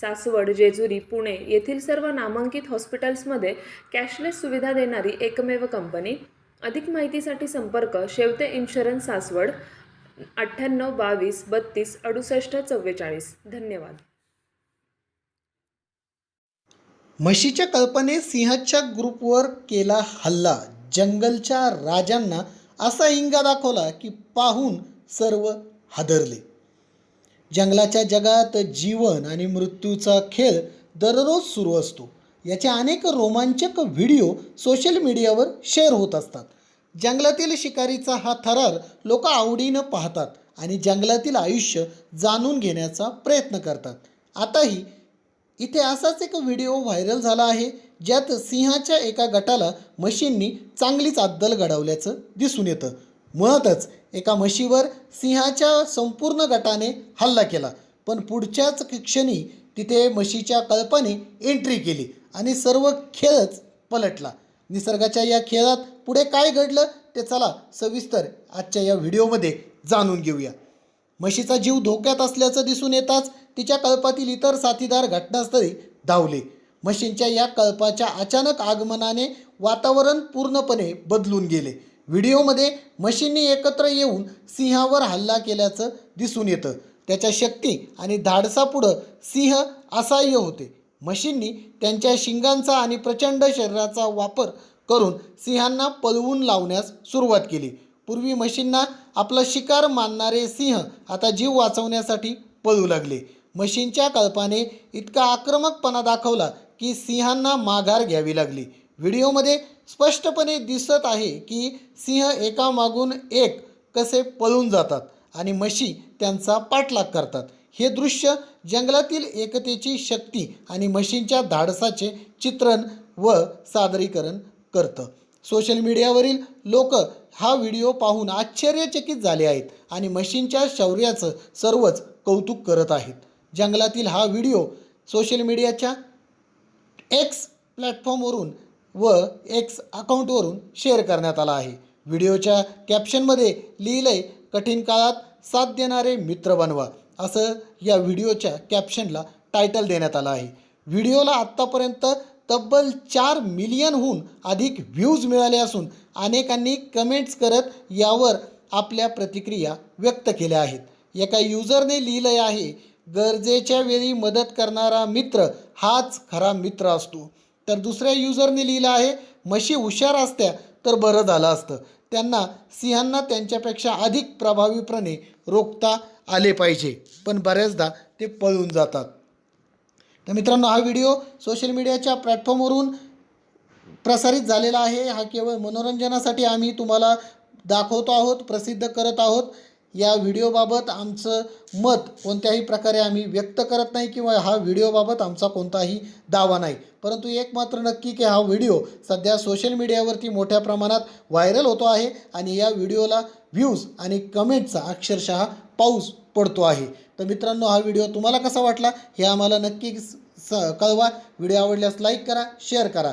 सासवड जेजुरी पुणे येथील सर्व नामांकित हॉस्पिटल्समध्ये कॅशलेस सुविधा देणारी एकमेव कंपनी. अधिक माहितीसाठी संपर्क शेवते इन्शुरन्स सासवड अठ्ठ्याण्णव बावीस बत्तीस अडुसष्ट चव्वेचाळीस. धन्यवाद. म्हशीच्या कल्पने सिंहाच्या ग्रुपवर केला हल्ला. जंगलच्या राजांना असा हिंगा दाखवला की पाहून सर्व हादरले. जंगलाच्या जगात जीवन आणि मृत्यूचा खेळ दररोज सुरू असतो. याचे अनेक रोमांचक व्हिडिओ सोशल मीडियावर शेअर होत असतात. जंगलातील शिकारीचा हा थरार लोक आवडीनं पाहतात आणि जंगलातील आयुष्य जाणून घेण्याचा प्रयत्न करतात. आताही इथे असाच एक व्हिडिओ व्हायरल झाला आहे ज्यात सिंहाच्या एका गटाला म्हशींनी चांगलीच अद्दल घडवल्याचं दिसून येतं. मुळातच एका म्हशीवर सिंहाच्या संपूर्ण गटाने हल्ला केला. पण पुढच्याच क्षणी तिथे म्हशीच्या कल्पाने एंट्री केली आणि सर्व खेळच पलटला. निसर्गाच्या या खेळात पुढे काय घडलं ते चला सविस्तर आजच्या या व्हिडिओमध्ये जाणून घेऊया. म्हशीचा जीव धोक्यात असल्याचं दिसून येताच तिच्या कळपातील इतर साथीदार घटनास्थळी धावले. म्हशींच्या या कळपाच्या अचानक आगमनाने वातावरण पूर्णपणे बदलून गेले. व्हिडिओमध्ये म्हशींनी एकत्र येऊन सिंहावर हल्ला केल्याचं दिसून येतं. त्याच्या शक्ती आणि धाडसापुढं सिंह असह्य होते. म्हशींनी त्यांच्या शिंगांचा आणि प्रचंड शरीराचा वापर करून सिंहांना पळवून लावण्यास सुरुवात केली. पूर्वी म्हशींना आपला शिकार मानणारे सिंह आता जीव वाचवण्यासाठी पळू लागले. म्हशींच्या कल्पाने इतका आक्रमकपणा दाखवला की सिंहांना माघार घ्यावी लागली. व्हिडिओमध्ये स्पष्टपणे दिसत आहे की सिंह एकामागून एक कसे पळून जातात आणि म्हशी त्यांचा पाठलाग करतात. हे दृश्य जंगलातील एकतेची शक्ती आणि म्हशींच्या धाडसाचे चित्रण व सादरीकरण करतं. सोशल मीडियावरील लोक हा व्हिडिओ पाहून आश्चर्यचकित झाले आहेत आणि म्हशींच्या शौर्याचं सर्वच कौतुक करत आहेत. जंगलातील हा व्हिडिओ सोशल मीडियाच्या एक्स प्लॅटफॉर्मवरून व एक्स अकाउंटवरून शेअर करण्यात आला आहे. व्हिडिओच्या कॅप्शनमध्ये लिहिलंय कठीण काळात साथ देणारे मित्र बनवा. असं या व्हिडिओच्या कॅप्शनला टायटल देण्यात आलं आहे. व्हिडिओला आत्तापर्यंत तब्बल चार मिलियनहून अधिक व्ह्यूज मिळाले असून अनेकांनी कमेंट्स करत यावर आपल्या प्रतिक्रिया व्यक्त केल्या आहेत. एका युजरने लिहिलं आहे गरजेच्या वेळी मदत करणारा मित्र हाच खरा मित्र असतो. तर दुसऱ्या युजरने लिहिलं आहे म्हशी हुशार असत्या तर बरं झालं असतं. त्यांना सिंहांना त्यांच्यापेक्षा अधिक प्रभावीपणे रोखता आले पाहिजे. पण बऱ्याचदा ते पळून जातात. तर मित्रांनो हा व्हिडिओ सोशल मीडियाच्या प्लॅटफॉर्मवरून प्रसारित झालेला आहे. हा केवळ मनोरंजनासाठी आम्ही तुम्हाला दाखवतो आहोत प्रसिद्ध करत आहोत. या व्हिडिओबाबत आमचं मत कोणत्याही प्रकारे आम्ही व्यक्त करत नाही किंवा हा व्हिडिओबाबत आमचा कोणताही दावा नाही. परंतु एक मात्र नक्की की हा व्हिडिओ सध्या सोशल मीडियावरती मोठ्या प्रमाणात व्हायरल होतो आहे आणि या व्हिडिओला व्ह्यूज आणि कमेंटचा अक्षरशः पाऊस पडतो आहे. तर मित्रांनो हा व्हिडिओ तुम्हाला कसा वाटला हे आम्हाला नक्की स कळवा. व्हिडिओ आवडल्यास लाईक करा शेअर करा.